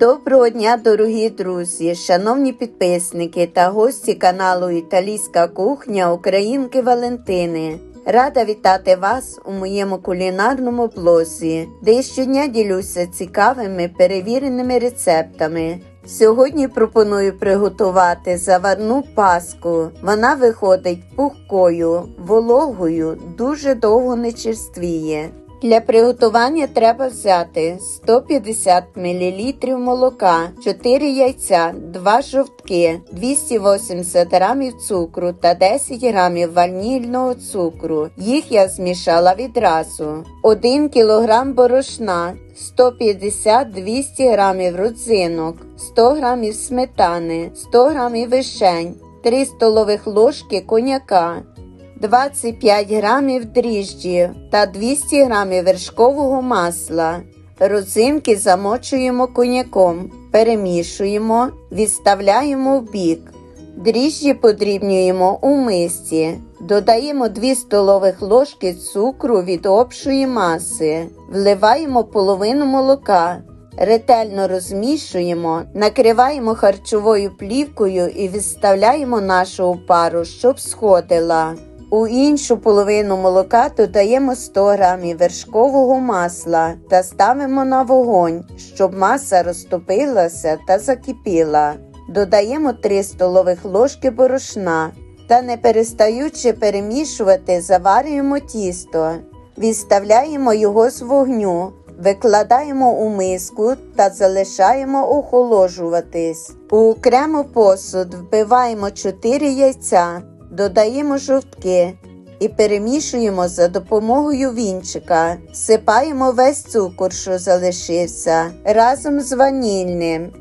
Доброго дня, дорогі друзі, шановні підписники та гості каналу Італійська кухня Українки Валентини. Рада вітати вас у моєму кулінарному блозі, де щодня ділюся цікавими перевіреними рецептами. Сьогодні пропоную приготувати заварну паску. Вона виходить пухкою, вологою, дуже довго не черствіє. Для приготування треба взяти 150 мл молока, 4 яйця, 2 жовтки, 280 г цукру та 10 г ванільного цукру. Їх я змішала відразу. 1 кг борошна, 150-200 г родзинок, 100 г сметани, 100 г вишень, 3 столових ложки коньяка. 25 грамів дріжджі та 200 грамів вершкового масла. Родзинки замочуємо коньяком, перемішуємо, відставляємо в бік. Дріжджі подрібнюємо у мисці. Додаємо 2 столових ложки цукру від общої маси, вливаємо половину молока, ретельно розмішуємо, накриваємо харчовою плівкою і відставляємо нашу опару, щоб сходила. У іншу половину молока додаємо 100 г вершкового масла та ставимо на вогонь, щоб маса розтопилася та закипіла. Додаємо 3 столових ложки борошна та не перестаючи перемішувати, заварюємо тісто, відставляємо його з вогню, викладаємо у миску та залишаємо охолоджуватись. У окрему посуд вбиваємо 4 яйця. Додаємо жовтки і перемішуємо за допомогою вінчика, всипаємо весь цукор, що залишився, разом з ванільним.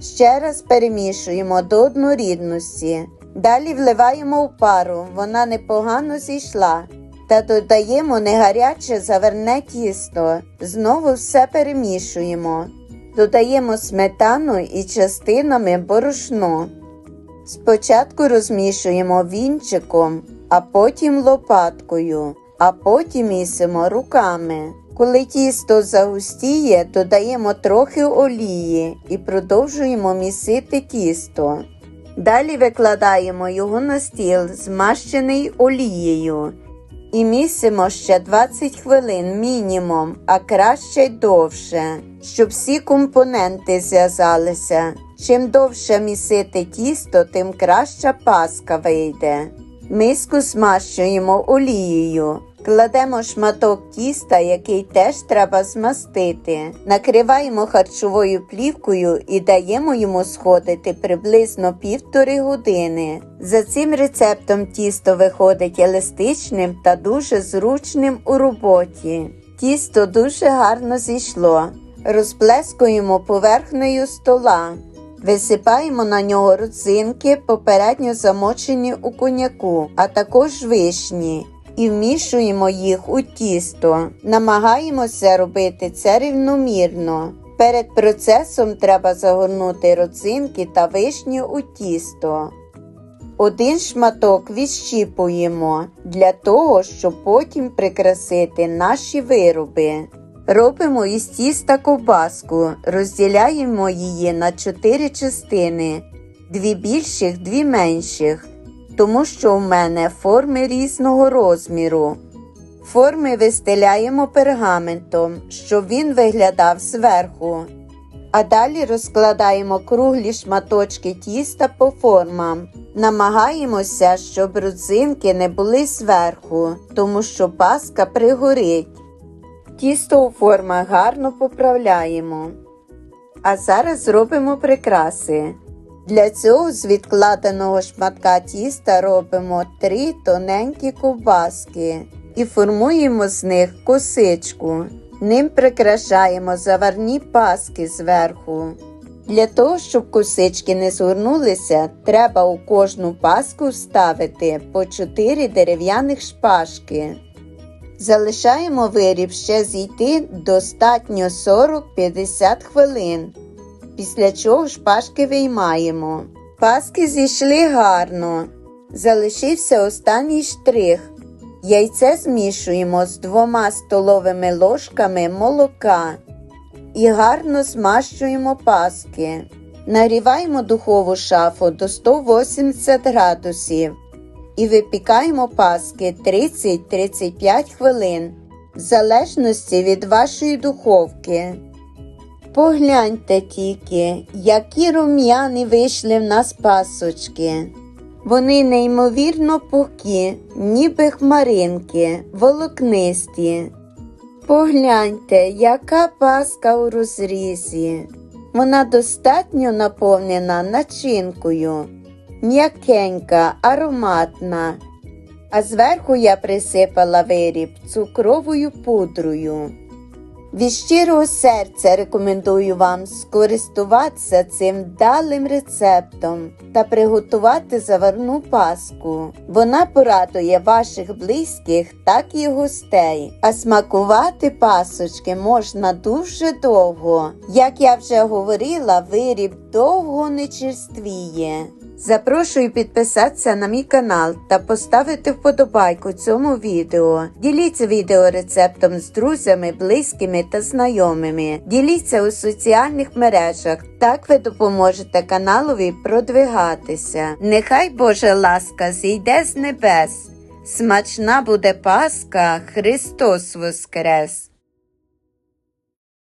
Ще раз перемішуємо до однорідності. Далі вливаємо в пару, вона непогано зійшла. Та додаємо негаряче заверне тісто. Знову все перемішуємо. Додаємо сметану і частинами борошно. Спочатку розмішуємо вінчиком, а потім лопаткою, а потім місимо руками. Коли тісто загустіє, додаємо трохи олії і продовжуємо місити тісто. Далі викладаємо його на стіл, змащений олією. І місимо ще 20 хвилин мінімум, а краще й довше, щоб всі компоненти зв'язалися. Чим довше місити тісто, тим краща паска вийде. Миску змащуємо олією. Кладемо шматок тіста, який теж треба змастити. Накриваємо харчовою плівкою і даємо йому сходити приблизно півтори години. За цим рецептом тісто виходить еластичним та дуже зручним у роботі. Тісто дуже гарно зійшло. Розплескуємо поверхнею стола. Висипаємо на нього родзинки, попередньо замочені у коньяку, а також вишні. І вмішуємо їх у тісто. Намагаємося робити це рівномірно. Перед процесом треба загорнути родзинки та вишні у тісто. Один шматок відщіпуємо для того, щоб потім прикрасити наші вироби. Робимо із тіста ковбаску, розділяємо її на 4 частини, дві більших, дві менших, тому що в мене форми різного розміру. Форми вистеляємо пергаментом, щоб він виглядав зверху. А далі розкладаємо круглі шматочки тіста по формам. Намагаємося, щоб родзинки не були зверху, тому що паска пригорить. Тісто у формах гарно поправляємо. А зараз зробимо прикраси. Для цього з відкладеного шматка тіста робимо три тоненькі ковбаски і формуємо з них косичку. Ним прикрашаємо заварні паски зверху. Для того, щоб косички не згорнулися, треба у кожну паску вставити по 4 дерев'яних шпажки. Залишаємо виріб ще зійти достатньо 40-50 хвилин, після чого шпажки виймаємо. Паски зійшли гарно. Залишився останній штрих. Яйце змішуємо з двома столовими ложками молока і гарно змащуємо паски. Нагріваємо духову шафу до 180 градусів і випікаємо паски 30-35 хвилин, в залежності від вашої духовки. Погляньте тільки, які рум'яні вийшли в нас пасочки. Вони неймовірно пухкі, ніби хмаринки, волокнисті. Погляньте, яка паска у розрізі. Вона достатньо наповнена начинкою, м'якенька, ароматна. А зверху я присипала виріб цукровою пудрою. Від щирого серця рекомендую вам скористуватися цим вдалим рецептом та приготувати заварну паску. Вона порадує ваших близьких, так і гостей. А смакувати пасочки можна дуже довго. Як я вже говорила, виріб довго не черствіє. Запрошую підписатися на мій канал та поставити вподобайку цьому відео. Діліться відеорецептом з друзями, близькими та знайомими. Діліться у соціальних мережах. Так ви допоможете каналові продвигатися. Нехай Божа ласка зійде з небес. Смачна буде Пасха, Христос Воскрес!